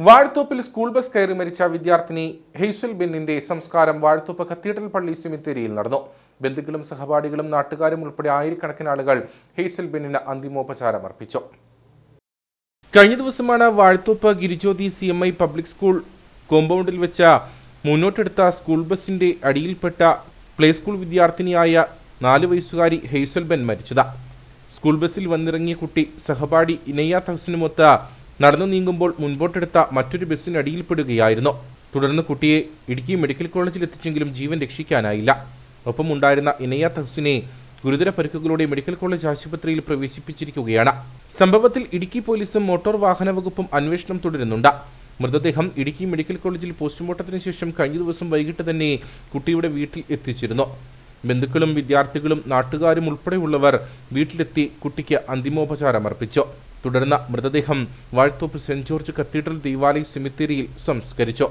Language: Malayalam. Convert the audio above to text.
വാഴത്തോപ്പിൽ സ്കൂൾ ബസ് കയറി മരിച്ച വിദ്യാർത്ഥിനി ഹെയ്സൽ ബെന്നിന്റെ സംസ്കാരം വാഴത്തോപ്പ് കത്തീഡ്രൽ പള്ളി സെമിത്തേരിയിൽ നടന്നു. ബന്ധുക്കളും സഹപാഠികളും നാട്ടുകാരും ഉൾപ്പെടെ ആയിരക്കണക്കിന് ആളുകൾ ഹെയ്സൽ ബിന്നിന് അന്തിമോപചാരം അർപ്പിച്ചു. കഴിഞ്ഞ ദിവസമാണ് Vazhathope Girijyothi C M I public school കോമ്പൗണ്ടിൽ വെച്ച മുന്നോട്ടെടുത്ത സ്കൂൾ ബസിന്റെ അടിയിൽപ്പെട്ട പ്ലേ സ്കൂൾ വിദ്യാർത്ഥിനിയായ നാല് വയസ്സുകാരി ഹെയ്സൽ ബെൻ മരിച്ചത്. സ്കൂൾ ബസ്സിൽ വന്നിറങ്ങിയ കുട്ടി സഹപാഠി ഇനയ്യ തഹസിനുമൊത്ത് നടന്നു നീങ്ങുമ്പോൾ മുൻപോട്ടെടുത്ത മറ്റൊരു ബസ്സിനടിയിൽപ്പെടുകയായിരുന്നു തുടർന്ന് കുട്ടിയെ ഇടുക്കി മെഡിക്കൽ കോളേജിൽ എത്തിച്ചെങ്കിലും ജീവൻ രക്ഷിക്കാനായില്ല. ഒപ്പം ഉണ്ടായിരുന്ന ഇനയ്യ തഹസിനെ ഗുരുതര പരിക്കുകളോടെ മെഡിക്കൽ കോളേജ് ആശുപത്രിയിൽ പ്രവേശിപ്പിച്ചിരിക്കുകയാണ്. സംഭവത്തിൽ ഇടുക്കി പോലീസും മോട്ടോർ വാഹന വകുപ്പും അന്വേഷണം തുടരുന്നുണ്ട്. മൃതദേഹം ഇടുക്കി മെഡിക്കൽ കോളേജിൽ പോസ്റ്റ്മോർട്ടത്തിന് ശേഷം കഴിഞ്ഞ ദിവസം വൈകിട്ട് തന്നെ കുട്ടിയുടെ വീട്ടിൽ എത്തിച്ചിരുന്നു. ബന്ധുക്കളും വിദ്യാർത്ഥികളും നാട്ടുകാരും ഉൾപ്പെടെയുള്ളവർ വീട്ടിലെത്തി കുട്ടിക്ക് അന്തിമോപചാരം അർപ്പിച്ചു തുടർന്ന് മൃതദേഹം വാഴ്ത്തോപ്പ് സെന്റ് ജോർജ് കത്തീഡ്രൽ ദീവാലി സെമിത്തേരിയിൽ സംസ്കരിച്ചു.